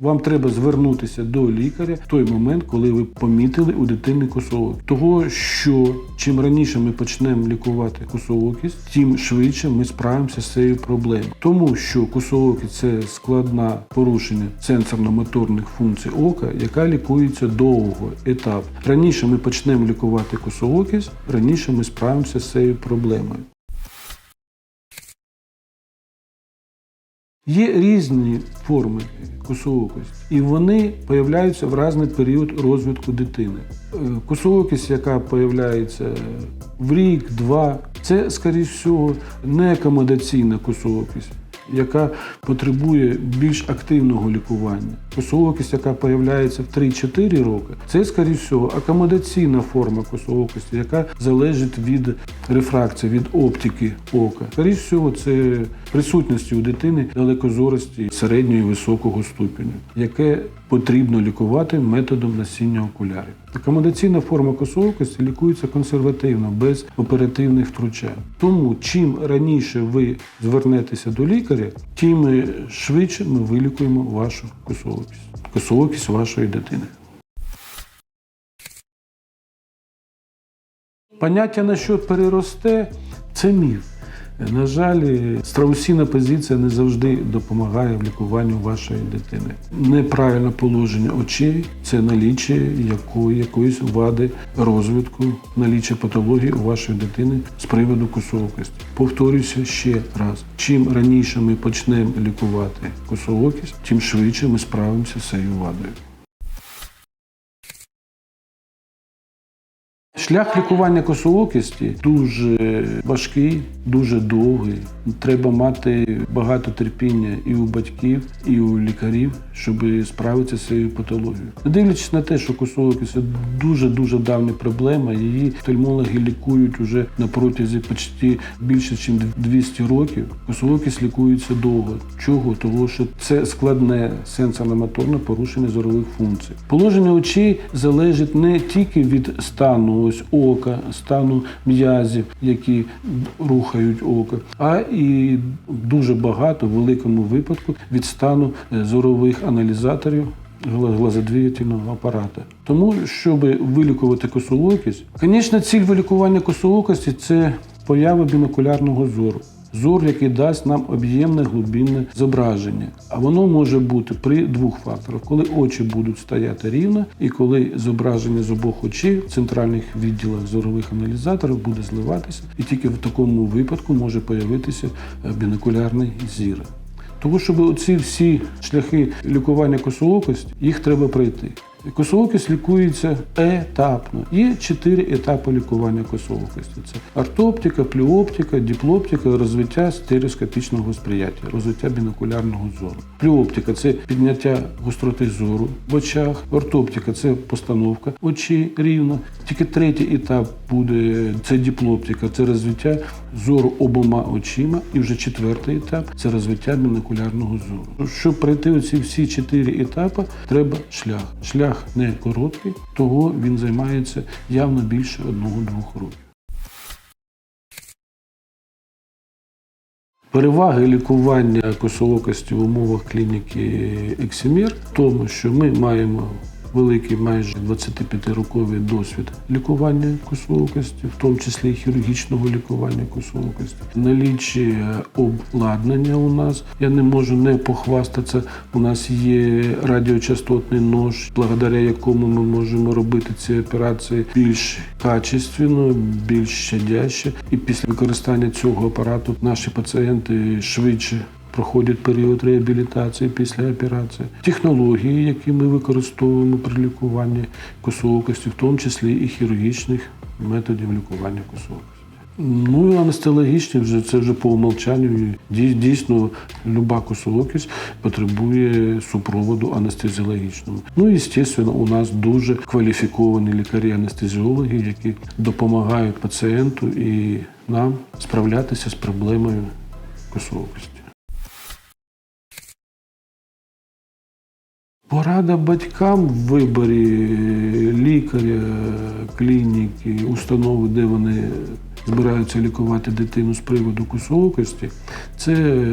Вам треба звернутися до лікаря в той момент, коли ви помітили у дитини косоокість. Того, що чим раніше ми почнемо лікувати косоокість, тим швидше ми справимося з цією проблемою. Тому що косоокість – це складна порушення сенсорно-моторних функцій ока, яка лікується довго етап. Раніше ми почнемо лікувати косоокість, раніше ми справимося з цією проблемою. Є різні форми косоокості, і вони появляються в різний період розвитку дитини. Е, Косоокість, яка появляється в рік, два, це, скоріш всього, не акомодаційна косоокість, яка потребує більш активного лікування. Косоокість, яка появляється в 3-4 роки, це, скоріш всього, акомодаційна форма косоокості, яка залежить від рефракції, від оптики ока. Скоріш всього, це присутності у дитини далекозорості середньої високого ступеня, яке потрібно лікувати методом носіння окулярів. Акомодаційна форма косоокості лікується консервативно, без оперативних втручань. Тому чим раніше ви звернетеся до лікаря, тим швидше ми вилікуємо вашу косоокість, косоокість вашої дитини. Поняття насчет переросте це міф. На жаль, страусіна позиція не завжди допомагає в лікуванні вашої дитини. Неправильне положення очей це наліччя якої, якоїсь вади розвитку, наліччя патології у вашої дитини з приводу косоокості. Повторюся ще раз: чим раніше ми почнемо лікувати косоокість, тим швидше ми справимося з цією вадою. Шлях лікування косоокісті дуже важкий, дуже довгий. Треба мати багато терпіння і у батьків, і у лікарів, щоб справитися з цією патологією. Не дивлячись на те, що косоокість дуже дуже давня проблема. Її офтальмологи лікують уже на протязі почти більше, ніж 200 років. Косоокість лікується довго. Чого? Того, що це складне сенсорно-моторне порушення зорових функцій. Положення очей залежить не тільки від стану ось ока, стану м'язів, які рухають око, а і дуже багато в великому випадку від стану е, зорових аналізаторів гла- глазодвигательного апарата. Тому, щоб вилікувати косоокість, звісно, ціль вилікування косоокості це поява бінокулярного зору. Зор, який дасть нам об'ємне глибинне зображення. А воно може бути при двох факторах: коли очі будуть стояти рівно, і коли зображення з обох очей в центральних відділах зорових аналізаторів буде зливатися, і тільки в такому випадку може появитися е, бінокулярний зір. Тому, щоб оці всі шляхи лікування косоокості, їх треба пройти. Косоокість лікується етапно. Є чотири етапи лікування косоокості. Це ортоптика, плюоптика, діплоптика, розвиття стереоскопічного сприяття, розвиття бінокулярного зору. Плюоптика це підняття гостроти зору в очах. Ортоптика це постановка очей рівно. Тільки третій етап буде це діплоптика, це розвиття зору обома очима. І вже четвертий етап це розвиття бінокулярного зору. Щоб пройти оці всі чотири етапи, треба шлях. Шлях не короткий, того він займається явно більше одного-двох років. Переваги лікування косолокості в умовах клініки Ексімір в тому, що ми маємо великий майже 25-роковий досвід лікування косоокості, в тому числі і хірургічного лікування косоокості. Налічі обладнання у нас. Я не можу не похвастатися. У нас є радіочастотний нож, благодаря якому ми можемо робити ці операції більш качественно, більш щадяще. І після використання цього апарату наші пацієнти швидше проходять період реабілітації після операції. Технології, які ми використовуємо при лікуванні косоокості, в тому числі і хірургічних методів лікування косоокості. Ну і анестезіологічні вже це вже по умовчанню. Дійсно, люба косоокість потребує супроводу анестезіологічного. Ну і звісно, у нас дуже кваліфіковані лікарі-анестезіологи, які допомагають пацієнту і нам справлятися з проблемою косоокості. Порада батькам в виборі лікаря, клініки, установи, де вони збираються лікувати дитину з приводу косоокості, це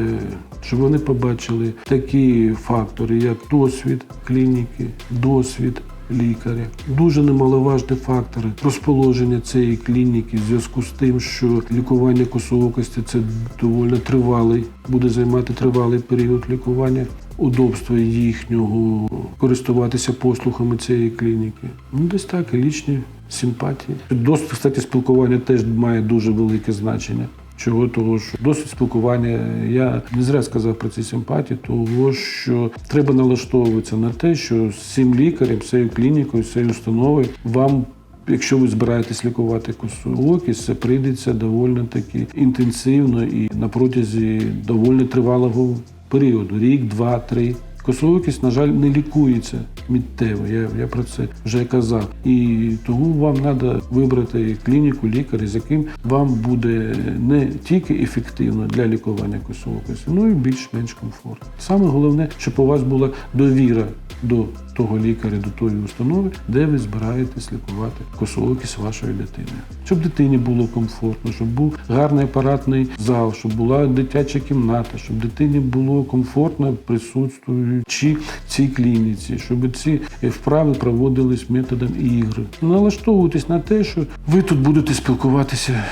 щоб вони побачили такі фактори, як досвід клініки, досвід. Лікаря дуже немаловажні фактори розположення цієї клініки в зв'язку з тим, що лікування косоокості це доволі тривалий, буде займати тривалий період лікування, удобство їхнього користуватися послугами цієї клініки. Ну, десь так, і лічні симпатії. Досвід, кстати, спілкування теж має дуже велике значення. Чого того, що досвід спілкування, я не зря сказав про ці симпатії, того що треба налаштовуватися на те, що з цим лікарем, цією клінікою, з цією установою вам. Якщо ви збираєтесь лікувати косоокість, це прийдеться доволі таки інтенсивно і на протязі доволі тривалого періоду рік, два, три. Косоокість, на жаль, не лікується міттево, Я, я про це вже казав. І тому вам треба вибрати клініку, лікаря, з яким вам буде не тільки ефективно для лікування косоокості, ну і більш-менш комфортно. Саме головне, щоб у вас була довіра до того лікаря, до тої установи, де ви збираєтесь лікувати косоокість вашої дитини. Щоб дитині було комфортно, щоб був гарний апаратний зал, щоб була дитяча кімната, щоб дитині було комфортно присутствуючи в цій клініці, щоб ці вправи проводились методом ігри. Налаштовуйтесь на те, що ви тут будете спілкуватися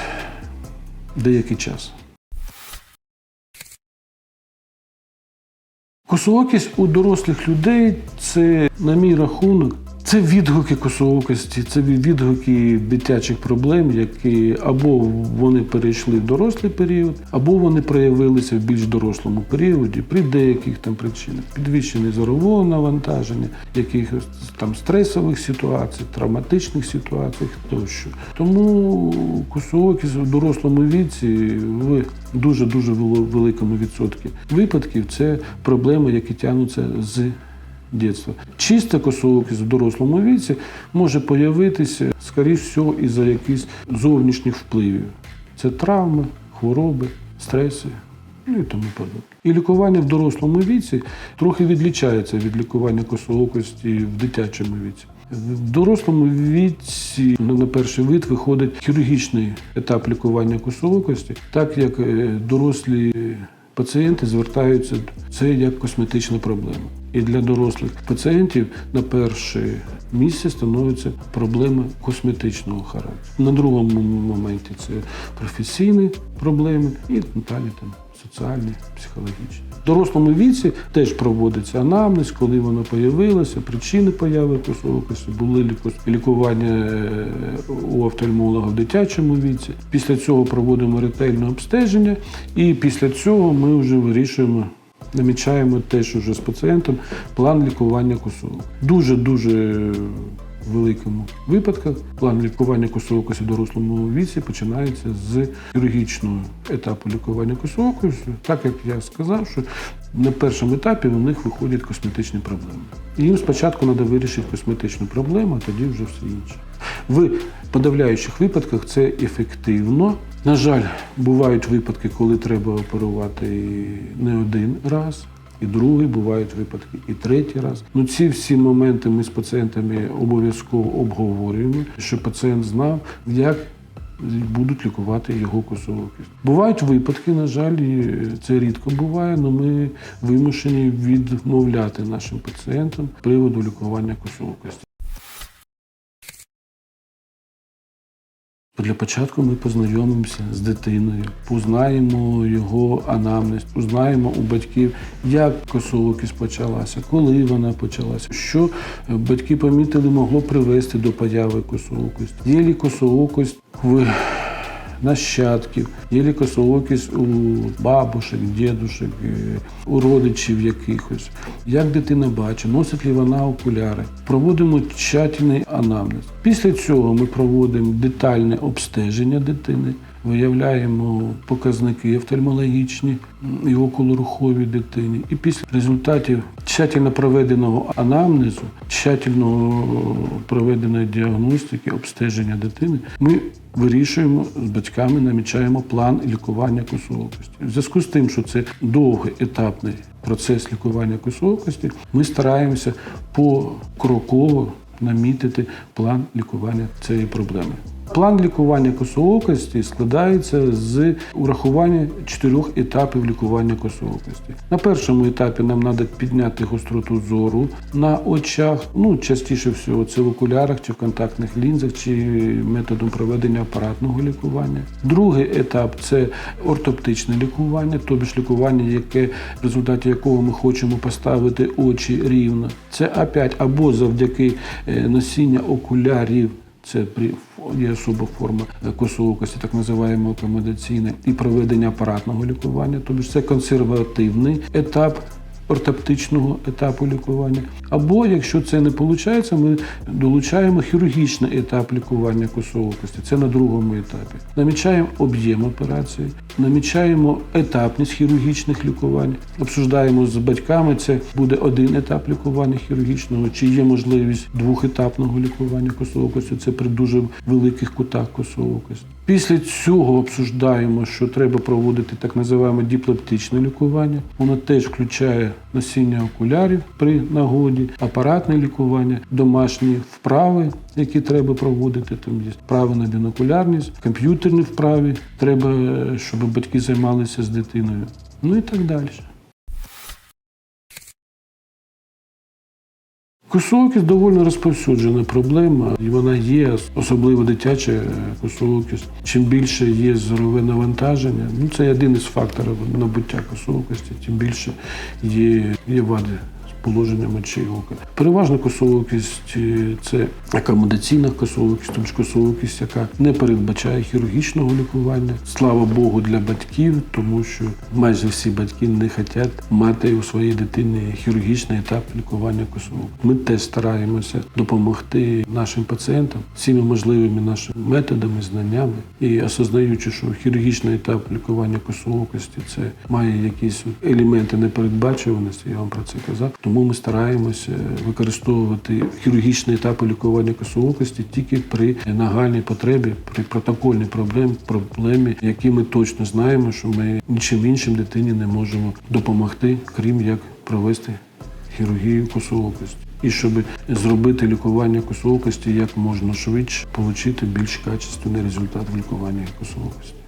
деякий час. Косоокість у дорослих людей це, на мій рахунок, це відгуки косоокості, це відгуки дитячих проблем, які або вони перейшли в дорослий період, або вони проявилися в більш дорослому періоді при деяких там причинах. Підвищене зорового навантаження, якихось там стресових ситуацій, травматичних ситуаціях тощо. Тому косоокість у дорослому віці в дуже-дуже великому відсотку випадків це проблеми, які тягнуться з дитинства. Чиста косоокість в дорослому віці може появитися, скоріш всього, із-за якихось зовнішніх впливів. Це травми, хвороби, стреси. Ну і тому подобне. І лікування в дорослому віці трохи відлічається від лікування косоокості в дитячому віці. В дорослому віці на перший вид виходить хірургічний етап лікування косоокості, так як е, дорослі пацієнти звертаються це як косметична проблема. І для дорослих пацієнтів на перше місце становиться проблема косметичного характеру. На другому моменті це професійні проблеми і далі там соціальні, психологічні. В дорослому віці теж проводиться анамнез, коли воно появилося, причини появи косоокості, були лікування е, у офтальмолога в дитячому віці. Після цього проводимо ретельне обстеження, і після цього ми вже вирішуємо. Намічаємо теж уже з пацієнтом план лікування косоок. Дуже-дуже великому випадках план лікування косоокості в дорослому віці починається з хірургічного етапу лікування косоокості, так як я сказав, що на першому етапі у них виходять косметичні проблеми. І їм спочатку треба вирішити косметичну проблему, а тоді вже все інше. В подавляючих випадках це ефективно. На жаль, бувають випадки, коли треба оперувати не один раз. І другий бувають випадки, і третій раз. Ну ці всі моменти ми з пацієнтами обов'язково обговорюємо, щоб пацієнт знав, як будуть лікувати його косоокість. Бувають випадки, на жаль, це рідко буває, але ми вимушені відмовляти нашим пацієнтам приводу лікування косоокості. Для початку ми познайомимося з дитиною, познаємо його анамнез, познаємо у батьків, як косоокість почалася, коли вона почалася, що батьки помітили, могло привести до появи косоокості. Є лі косоокость в нащадків, є лі косоокість у бабушек, дідушек, у родичів якихось. Як дитина бачить, носить ли вона окуляри. Проводимо тщательний анамнез. Після цього ми проводимо детальне обстеження дитини. Виявляємо показники офтальмологічні і околорухові дитині. І після результатів тщательно проведеного анамнезу, тщательно проведеної діагностики, обстеження дитини, ми вирішуємо з батьками, намічаємо план лікування косоокості. В зв'язку з тим, що це довгий етапний процес лікування косоокості, ми стараємося покроково намітити план лікування цієї проблеми. План лікування косоокості складається з урахування чотирьох етапів лікування косоокості. На першому етапі нам треба підняти гостроту зору на очах. Ну, частіше всього, це в окулярах чи в контактних лінзах, чи методом проведення апаратного лікування. Другий етап це ортоптичне лікування, тобто лікування, яке в результаті якого ми хочемо поставити очі рівно. Це опять або завдяки е, носіння окулярів. Це при є особа форма косоокості, так називаємо акомодаційне, і проведення апаратного лікування, тобто це консервативний етап ортоптичного етапу лікування. Або якщо це не виходить, ми долучаємо хірургічний етап лікування косоокості. Це на другому етапі. Намічаємо об'єм операції, намічаємо етапність хірургічних лікувань, обсуждаємо з батьками. Це буде один етап лікування хірургічного, чи є можливість двохетапного лікування косоокості. Це при дуже великих кутах косоокості. Після цього обсуждаємо, що треба проводити так називаємо діплептичне лікування. Воно теж включає носіння окулярів при нагоді, апаратне лікування, домашні вправи, які треба проводити. Там є вправи на бінокулярність, комп'ютерні вправи. Треба, щоб батьки займалися з дитиною. Ну і так далі. Косоокість доволі розповсюджена проблема, і вона є, особливо дитяча косоокість. Чим більше є зорове навантаження, ну це один із факторів набуття косоокості, тим більше є, є вади положенням очей ока. Переважно косоокість е, це акомодаційна косоокість, тобто косоокість, яка не передбачає хірургічного лікування. Слава Богу, для батьків, тому що майже всі батьки не хочуть мати у своїй дитині хірургічний етап лікування косоокості. Ми теж стараємося допомогти нашим пацієнтам всіми можливими нашими методами, знаннями і осознаючи, що хірургічний етап лікування косоокості це має якісь елементи непередбачуваності. Я вам про це казав. Тому ми стараємося використовувати хірургічні етапи лікування косоокості тільки при нагальній потребі, при протокольній проблемі, проблемі, які ми точно знаємо, що ми нічим іншим дитині не можемо допомогти, крім як провести хірургію косоокості. І щоб зробити лікування косоокості як можна швидше, отримати більш качественний результат в лікуванні косоокості.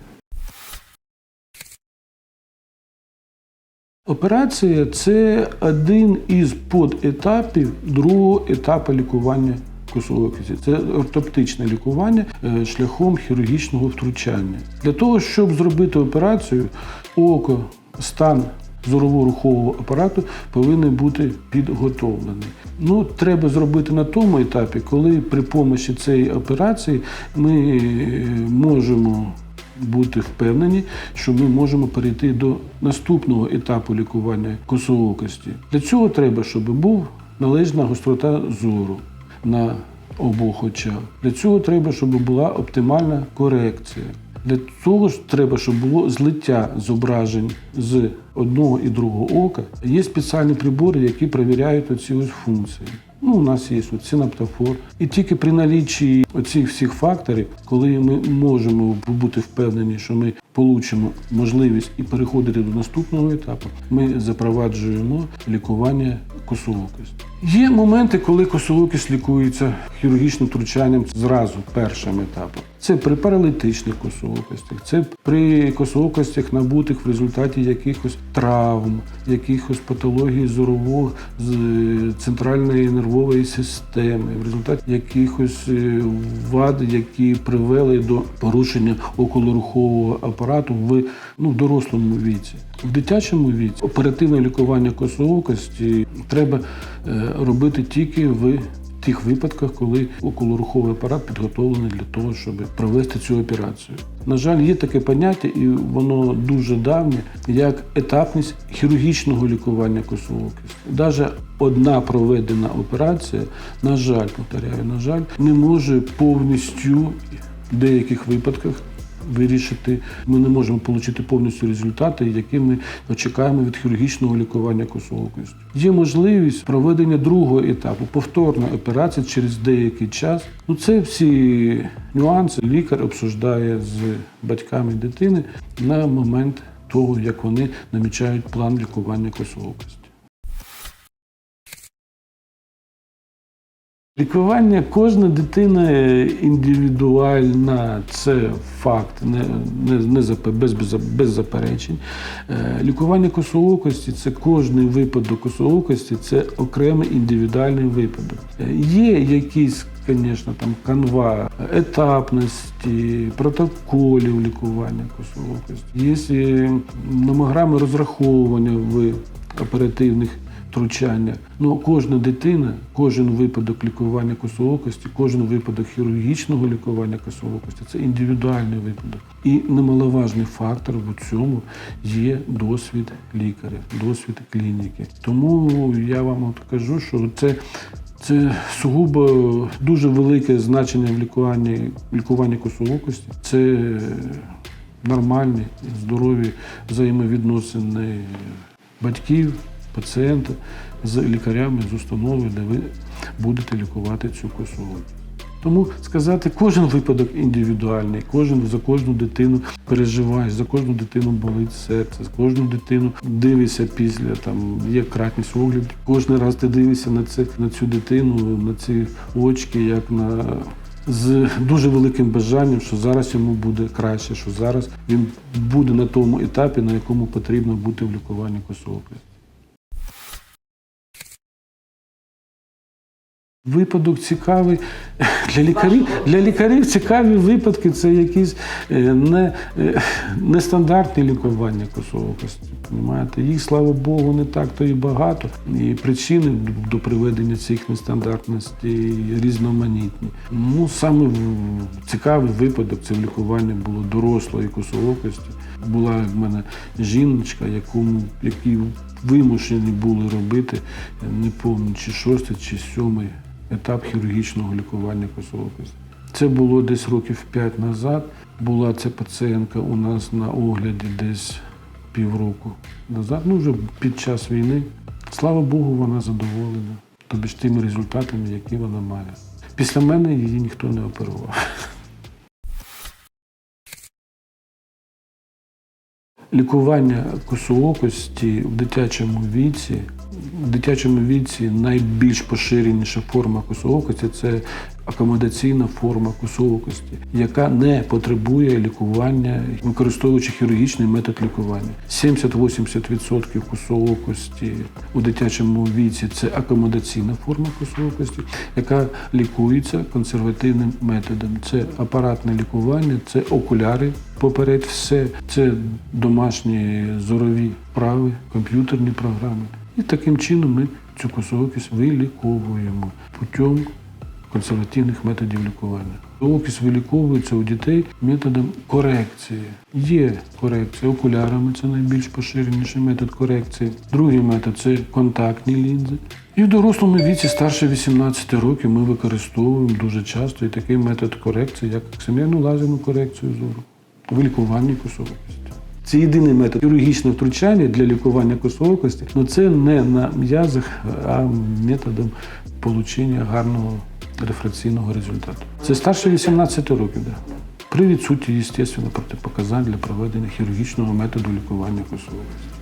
Операція це один із подетапів другого етапу лікування косоокисті. Це ортоптичне лікування е, шляхом хірургічного втручання. Для того, щоб зробити операцію, око, стан зорово-рухового апарату повинен бути підготовлений. Ну, треба зробити на тому етапі, коли при помощі цієї операції ми е, можемо бути впевнені, що ми можемо перейти до наступного етапу лікування косоокості. Для цього треба, щоб був належна гострота зору на обох очах. Для цього треба, щоб була оптимальна корекція. Для цього ж треба, щоб було злиття зображень з одного і другого ока. Є спеціальні прибори, які перевіряють оці ось функції. У нас є синаптофор. І тільки при наліччі оцих всіх факторів, коли ми можемо бути впевнені, що ми получимо можливість і переходити до наступного етапу, ми запроваджуємо лікування косоокості. Є моменти, коли косоокість лікується хірургічним втручанням зразу першим етапом. Це при паралітичних косоокостях, це при косоокостях, набутих в результаті якихось травм, якихось патологій зорового з е, центральної нервової системи, в результаті якихось е, вад, які привели до порушення околорухового апарату в ну, дорослому віці. В дитячому віці оперативне лікування косоокості треба е, робити тільки в тих випадках, коли околоруховий апарат підготовлений для того, щоб провести цю операцію. На жаль, є таке поняття, і воно дуже давнє, як етапність хірургічного лікування косоокості. Навіть одна проведена операція, на жаль, повторяю, на жаль, не може повністю в деяких випадках вирішити. Ми не можемо отримати повністю результати, які ми очікуємо від хірургічного лікування косоокості. Є можливість проведення другого етапу, повторна операція через деякий час. Ну це всі нюанси лікар обсуждає з батьками дитини на момент того, як вони намічають план лікування косоокості. Лікування кожна дитина індивідуальна, це факт, не, не, не без, без заперечень. Е, Лікування косоокості це кожний випадок косоокості, це окремий індивідуальний випадок. Е, Є якісь, звісно, там канва етапності, протоколів лікування косоокості, є е, номограми розраховування в оперативних втручання. Ну, кожна дитина, кожен випадок лікування косоокості, кожен випадок хірургічного лікування косоокості це індивідуальний випадок. І немаловажний фактор в цьому є досвід лікаря, досвід клініки. Тому я вам от кажу, що це. Це сугубо дуже велике значення в лікуванні, лікуванні косоокості. Це нормальні, здорові взаємовідносини батьків, пацієнта з лікарями, з установою, де ви будете лікувати цю косоокість. Тому сказати, кожен випадок індивідуальний, кожен за кожну дитину переживаєш, за кожну дитину болить серце, за кожну дитину дивишся після там є кратність огляду. Кожен раз ти дивишся на це на цю дитину, на ці очки, як на з дуже великим бажанням, що зараз йому буде краще, що зараз він буде на тому етапі, на якому потрібно бути в лікуванні косоокості. Випадок цікавий для лікарів. Для лікарів цікаві випадки це якісь е, не, е, нестандартні лікування косоокості. Понімаєте? Їх, слава Богу, не так то і багато. І причини до приведення цих нестандартностей різноманітні. Ну, саме цікавий випадок це в лікуванні було дорослої косоокості. Була в мене жіночка, якому, які вимушені були робити, не пам'ятаю, чи шостий, чи сьомий етап хірургічного лікування косоокості. Це було десь років 5 назад. Була ця пацієнтка у нас на огляді десь півроку назад, ну вже під час війни. Слава Богу, вона задоволена. Тобі ж тими результатами, які вона має. Після мене її ніхто не оперував. Лікування косоокості в дитячому віці. В дитячому віці найбільш поширеніша форма косоокості це акомодаційна форма косоокості, яка не потребує лікування, використовуючи хірургічний метод лікування. 70-80% косоокості у дитячому віці це акомодаційна форма косоокості, яка лікується консервативним методом. Це апаратне лікування, це окуляри поперед все, це домашні зорові вправи, комп'ютерні програми. І таким чином ми цю косоокість виліковуємо путем консервативних методів лікування. Косоокість виліковується у дітей методом корекції. Є корекція окулярами, це найбільш поширеніший метод корекції. Другий метод це контактні лінзи. І в дорослому віці старше 18 років ми використовуємо дуже часто і такий метод корекції, як аксимерну лазерну корекцію зору в лікуванні. Це єдиний метод хірургічного втручання для лікування косоокості, але це не на м'язах, а методом отримання гарного рефракційного результату. Це старше 18 років, да. при відсутті, звісно, протипоказань для проведення хірургічного методу лікування косоокості.